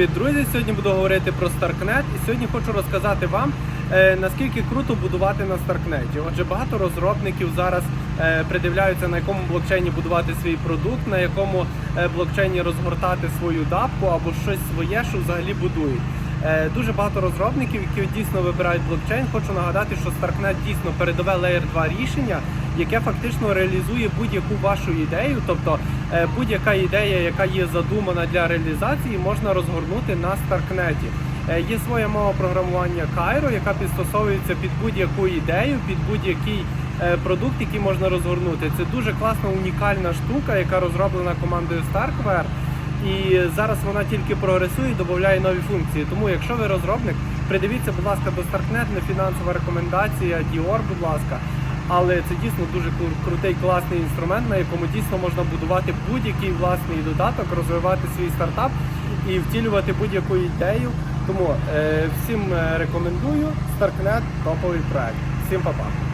Привіт, друзі! Сьогодні буду говорити про Starknet і сьогодні хочу розказати вам, е, наскільки круто будувати на Starknet. Отже, багато розробників зараз е, придивляються, на якому блокчейні будувати свій продукт, на якому е, блокчейні розгортати свою дапку або щось своє, що взагалі будують. Дуже багато розробників, які дійсно вибирають блокчейн. Хочу нагадати, що Starknet дійсно передове Layer 2 рішення, яке фактично реалізує будь-яку вашу ідею. Тобто е, будь-яка ідея, яка є задумана для реалізації, можна розгорнути на Starknet. Е, Є своя мова програмування Cairo, яка підстосовується під будь-яку ідею, під будь-який е, продукт, який можна розгорнути. Це дуже класна унікальна штука, яка розроблена командою Starkware. І зараз вона тільки прогресує, і додає нові функції. Тому, якщо ви розробник, придивіться, будь ласка, до Starknet, не фінансова рекомендація, Dior, будь ласка. Але це дійсно дуже кру- крутий, класний інструмент, на якому дійсно можна будувати будь-який власний додаток, розвивати свій стартап і втілювати будь-яку ідею. Тому е, всім е, рекомендую Starknet топовий проект. Всім па-па!